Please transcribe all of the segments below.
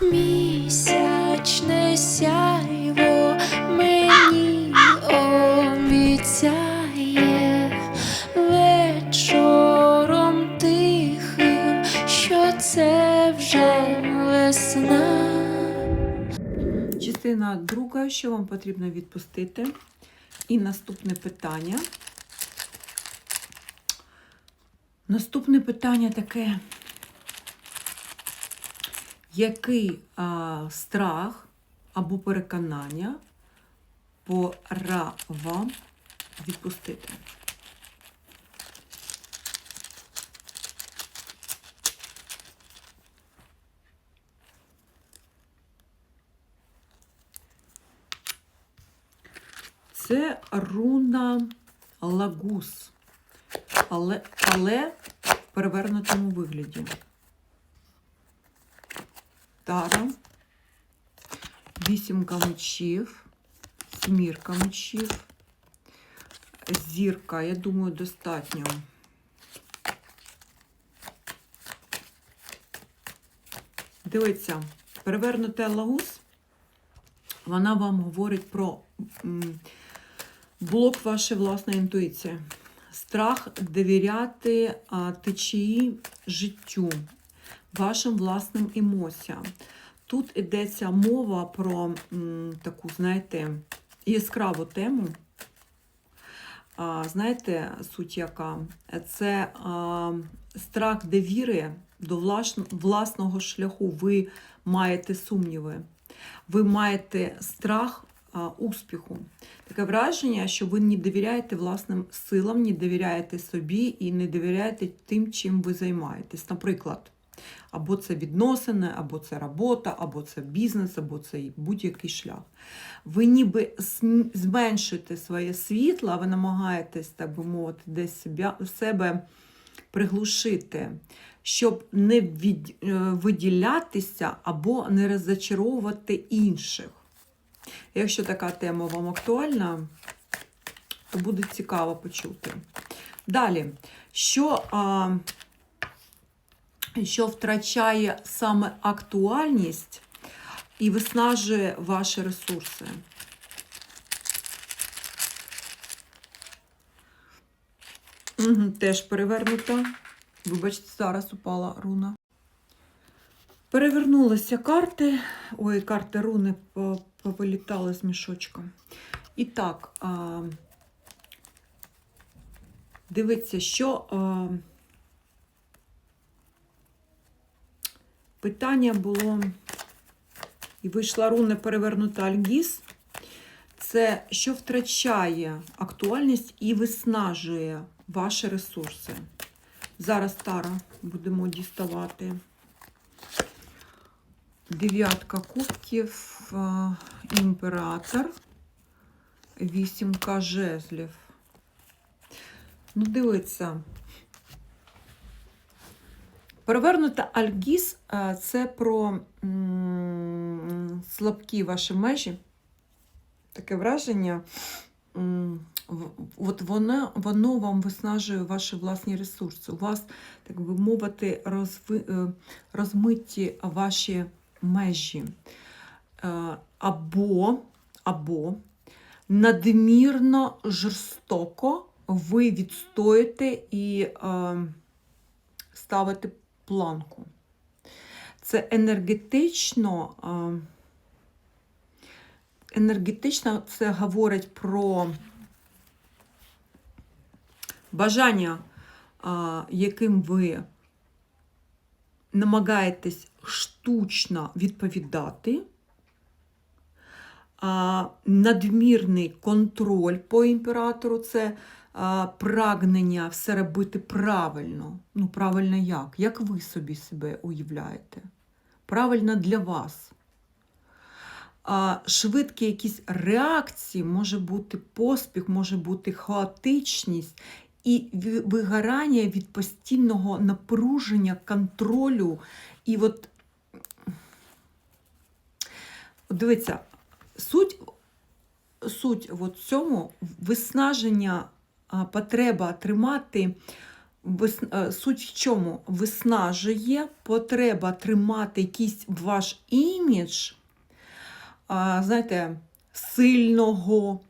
Місячне сяйво мені обіцяє вечором тихим, що це вже весна. Частина друга, що вам потрібно відпустити. І наступне питання. Наступне питання таке. Який а, страх або переконання пора вам відпустити? Це руна лагус, але, але в перевернутому вигляді. Тара, вісімка мечів, смірка мечів, зірка, я думаю, достатньо. Дивіться, перевернута лагус, вона вам говорить про блок вашої власної інтуїції. Страх довіряти течії життю, вашим власним емоціям. Тут йдеться мова про м, таку, знаєте, яскраву тему. А, знаєте, суть яка? Це а, страх довіри до власного шляху. Ви маєте сумніви, ви маєте страх а, успіху. Таке враження, що ви не довіряєте власним силам, не довіряєте собі і не довіряєте тим, чим ви займаєтесь. Наприклад, або це відносини, або це робота, або це бізнес, або це будь-який шлях. Ви ніби зменшуєте своє світло, ви намагаєтесь, так би мовити, десь себе, приглушити, щоб не від, е, виділятися або не роззачаровувати інших. Якщо така тема вам актуальна, то буде цікаво почути. Далі, що, а, що втрачає саме актуальність і виснажує ваші ресурси? Теж перевернута. Вибачте, зараз упала руна. Перевернулися карти. Ой, карти руни по- повилітали з мішочка. І так, дивіться, що питання було, і вийшла руна перевернута Альгіс. Це що втрачає актуальність і виснажує ваші ресурси. Зараз Тара будемо діставати. Дев'ятка кубків, е, імператор, вісімка жезлів. Ну, дивіться. Перевернута Альгіс е, це про слабкі ваші межі. Таке враження. От воно, воно вам виснажує ваші власні ресурси. У вас, так би мовити, розви, е, розмиті ваші межі. Е, Або, або надмірно жорстоко ви відстоїте і ставите планку. Це енергетично. Енергетично це говорить про бажання, яким ви намагаєтесь штучно відповідати, надмірний контроль по імператору це прагнення все робити правильно. Ну, правильно як? Як ви собі себе уявляєте? Правильно для вас. А, швидкі якісь реакції, може бути поспіх, може бути хаотичність і вигорання від постійного напруження, контролю. І от, дивіться, суть, суть в цьому виснаження, потреба тримати е, суть в чому? Виснажує потреба тримати якийсь ваш імідж, знаєте, сильного,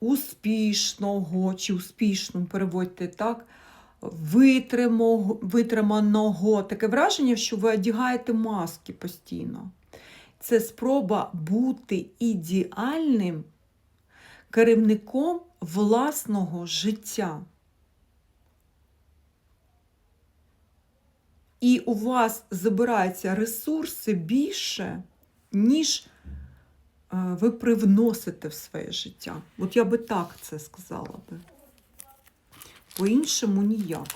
успішного чи успішному, переводьте так, витриманого. Таке враження, що ви одягаєте маски постійно. Це спроба бути ідеальним керівником власного життя. І у вас забираються ресурси більше, ніж е, ви привносите в своє життя. От я би так це сказала би. По-іншому ніяк.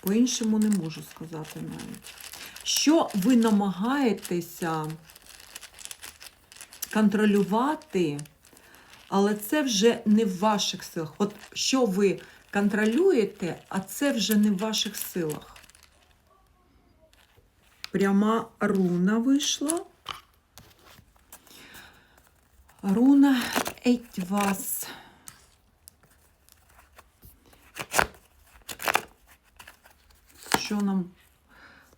По-іншому не можу сказати навіть. Що ви намагаєтеся контролювати, але це вже не в ваших силах. От що ви контролюєте, а це вже не в ваших силах. Пряма руна вийшла. Руна Етьвас. Що нам?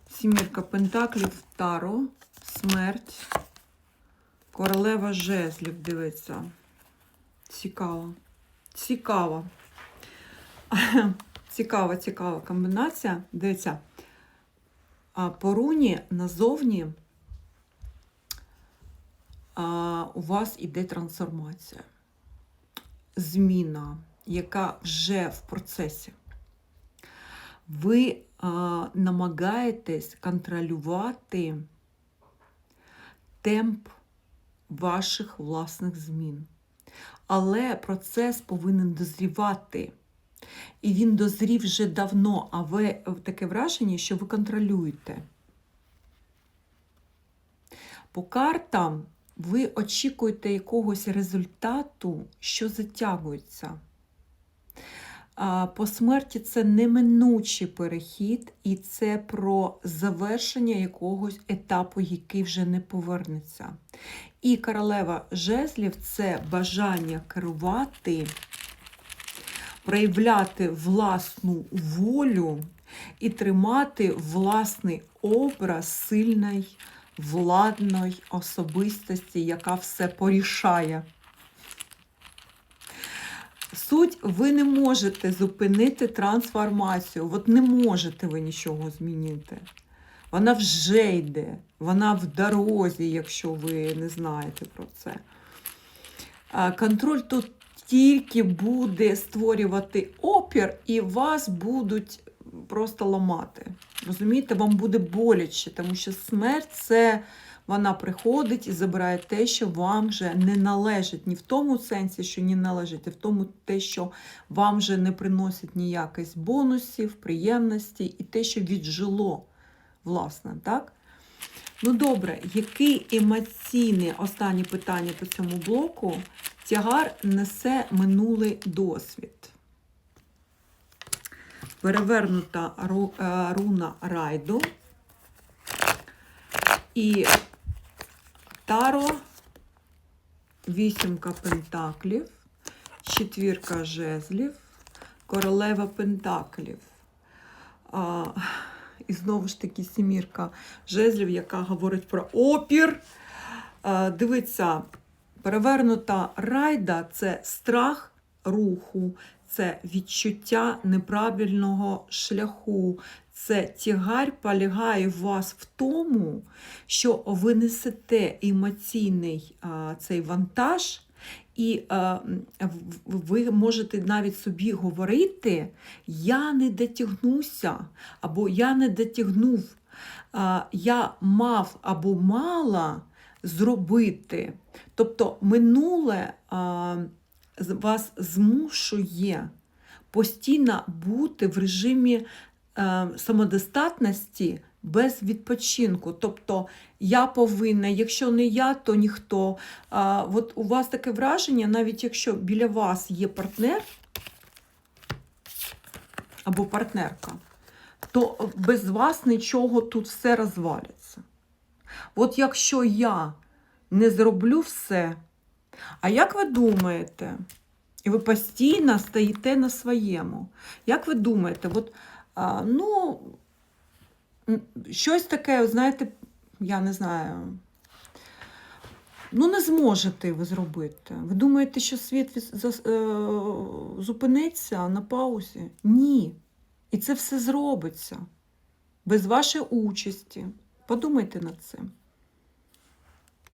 Сімірка Пентаклів, Таро, смерть, королева жезлів, дивиться. Цікаво. Цікаво. Цікава, цікава комбінація. Дивіться. По руні назовні у вас іде трансформація. Зміна, яка вже в процесі. Ви намагаєтесь контролювати темп ваших власних змін. Але процес повинен дозрівати. І він дозрів вже давно, а ви таке враження, що ви контролюєте. По картам ви очікуєте якогось результату, що затягується. По смерті це неминучий перехід, і це про завершення якогось етапу, який вже не повернеться. І королева жезлів це бажання керувати, проявляти власну волю і тримати власний образ сильної, владної особистості, яка все порішає. Суть, ви не можете зупинити трансформацію. От не можете ви нічого змінити. Вона вже йде, вона в дорозі, якщо ви не знаєте про це. Контроль тут тільки буде створювати опір, і вас будуть просто ламати. Розумієте, вам буде боляче, тому що смерть це вона приходить і забирає те, що вам вже не належить. Ні в тому сенсі, що не належить, а в тому те, що вам вже не приносить ніяких бонусів, приємностей і те, що віджило, власне, так? Ну добре, який емоційний останнє питання по цьому блоку тягар несе минулий досвід? Перевернута е, руна райду і таро, вісімка пентаклів, четвірка жезлів, королева пентаклів. А, і знову ж таки сімірка жезлів, яка говорить про опір. А, дивіться, перевернута райда це страх руху, це відчуття неправильного шляху. Це тягар полягає в вас в тому, що ви несете емоційний а, цей вантаж, і а, ви можете навіть собі говорити: я не дотягнуся, або я не дотягнув, а, я мав або мала зробити. Тобто минуле а, вас змушує постійно бути в режимі самодостатності без відпочинку. Тобто я повинна, якщо не я, то ніхто. От у вас таке враження, навіть якщо біля вас є партнер або партнерка, то без вас нічого тут все розвалиться. От якщо я не зроблю все, а як ви думаєте, І ви постійно стоїте на своєму. Як ви думаєте, от, а, ну, щось таке, знаєте, я не знаю. Ну, не зможете ви зробити. Ви думаєте, що світ е, зупиниться на паузі? Ні. І це все зробиться без вашої участі. Подумайте над цим.